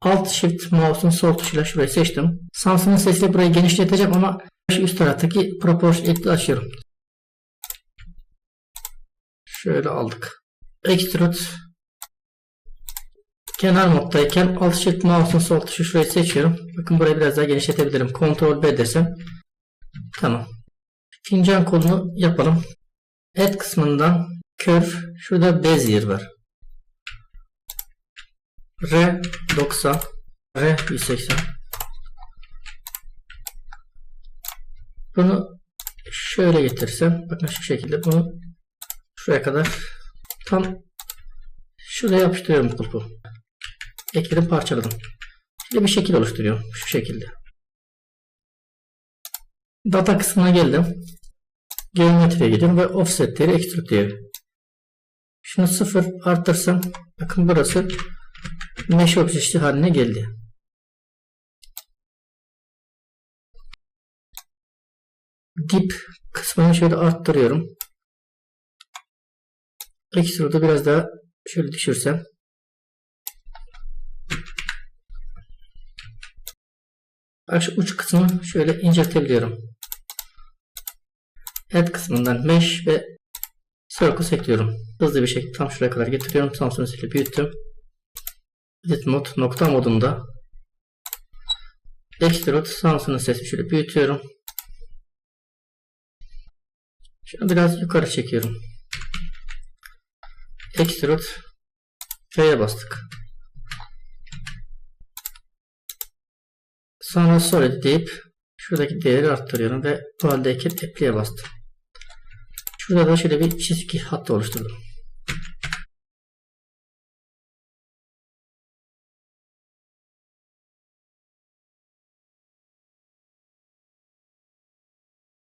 Alt Shift mouse'un sol tuşuyla şurayı seçtim. Samsun'un sesiyle burayı genişleteceğim ama üst taraftaki proportionality açıyorum. Şöyle aldık. Extrude kenar moddayken alt shift mouse'un sol tuşu şurayı seçiyorum. Bakın burayı biraz daha genişletebilirim. Ctrl B desem. Tamam. Fincan kolunu yapalım. Add kısmından curve şurada bezier var. R 90 R 180 Bunu şöyle getirsem bakın şu şekilde bunu şuraya kadar tam şuraya yapıştırıyorum kulpu. Ekledim parçaladım. Şöyle bir şekil oluşturuyorum. Şu şekilde. Data kısmına geldim. Geometriye gidiyorum ve offsetleri extrude diyorum. Şunu sıfır arttırsam bakın burası mesh objesi haline geldi. Dip kısmını şöyle arttırıyorum. Extrude'u biraz daha şöyle düşürsem Şu uç kısmını şöyle inceltebiliyorum. Head kısmından mesh ve circle ekliyorum. Hızlı bir şekilde tam şuraya kadar getiriyorum. Samsung büyüttüm. Edit mod nokta modunda Extrude Samsung'un sesini şöyle büyütüyorum. Şunu biraz yukarı çekiyorum. Extrude F'ye bastık. Sonra solid deyip şuradaki değeri arttırıyorum ve bu haldeyken apply'e bastım. Şurada da şöyle bir çizgi hattı oluşturdum.